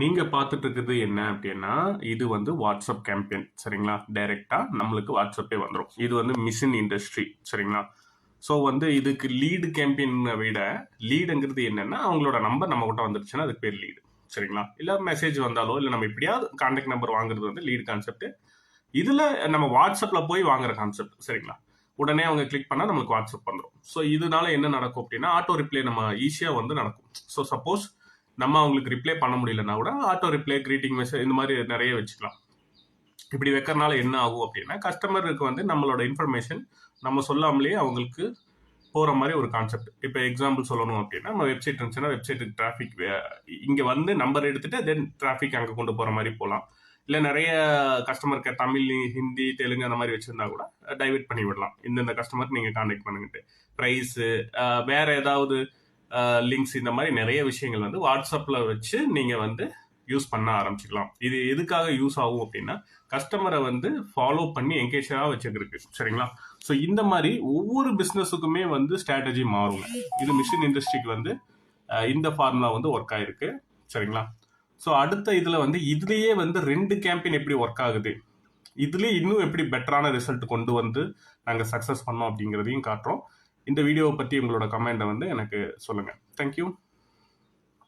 நீங்க பார்த்துட்டு இருக்கிறது என்ன அப்படின்னா இது வந்து வாட்ஸ்அப் கேம்பெயின் சரிங்களா? டைரக்டா நம்மளுக்கு வாட்ஸ்அப்பே வந்துடும் இது வந்து மிஷின் இண்டஸ்ட்ரி சரிங்களா? ஸோ வந்து இதுக்கு லீடு கேம்பெயினை விட லீடுங்கிறது என்னன்னா அவங்களோட நம்பர் நம்ம கிட்ட வந்துருச்சுன்னா அதுக்கு பேர் லீடு சரிங்களா? இல்லை மெசேஜ் வந்தாலோ இல்லை நம்ம எப்படியாவது கான்டாக்ட் நம்பர் வாங்குறது வந்து லீடு கான்செப்ட் இதில் நம்ம வாட்ஸ்அப்பில் போய் வாங்குற கான்செப்ட் சரிங்களா? உடனே அவங்க கிளிக் பண்ணால் நம்மளுக்கு வாட்ஸ்அப் வந்துடும் ஸோ இதனால என்ன நடக்கும் அப்படின்னா ஆட்டோ ரிப்ளை நம்ம ஈஸியாக வந்து நடக்கும். ஸோ சப்போஸ் நம்ம அவங்களுக்கு ரிப்ளை பண்ண முடியலன்னா கூட ஆட்டோ ரிப்ளை கிரீட்டிங் மெசேஜ் இந்த மாதிரி நிறைய வச்சுக்கலாம். இப்படி வைக்கிறனால என்ன ஆகும் அப்படின்னா கஸ்டமருக்கு வந்து நம்மளோட இன்ஃபர்மேஷன் நம்ம சொல்லாமலேயே அவங்களுக்கு போகிற மாதிரி ஒரு கான்செப்ட் இப்போ எக்ஸாம்பிள் சொல்லணும் அப்படின்னா நம்ம வெப்சைட் இருந்துச்சுன்னா வெப்சைட்டுக்கு டிராஃபிக் இங்கே வந்து நம்பர் எடுத்துகிட்டு தென் டிராஃபிக் அங்கே கொண்டு போகிற மாதிரி போகலாம் இல்லை நிறைய கஸ்டமருக்கு தமிழ் ஹிந்தி தெலுங்கு அந்த மாதிரி வச்சுருந்தா கூட டைவெர்ட் பண்ணி விடலாம். இந்தந்த கஸ்டமருக்கு நீங்கள் காண்டாக்ட் பண்ணுங்கட்டு ப்ரைஸு வேறு ஏதாவது லிங்க்ஸ் இந்த மாதிரி நிறைய விஷயங்கள் வந்து வாட்ஸ்அப்பில் வச்சு நீங்கள் வந்து யூஸ் பண்ண ஆரம்பிச்சுக்கலாம். இது எதுக்காக யூஸ் ஆகும் அப்படின்னா கஸ்டமரை வந்து ஃபாலோ பண்ணி என்கேஜாக வச்சுருக்கு சரிங்களா? ஸோ இந்த மாதிரி ஒவ்வொரு பிஸ்னஸுக்குமே வந்து ஸ்ட்ராட்டஜி மாறும். இது மிஷின் இண்டஸ்ட்ரிக்கு வந்து இந்த ஃபார்முலா வந்து ஒர்க் ஆயிருக்கு. சரிங்களா? ஸோ அடுத்த இதில் வந்து இதுலேயே வந்து ரெண்டு கேம்பெயின் எப்படி ஒர்க் ஆகுது? இதுலேயே இன்னும் எப்படி பெட்டரான ரிசல்ட் கொண்டு வந்து நாங்கள் சக்ஸஸ் பண்ணோம் அப்படிங்கிறதையும் காட்டுறோம். இந்த வீடியோவை பற்றி உங்களோட கமெண்ட்டை வந்து எனக்கு சொல்லுங்கள் தேங்க்யூ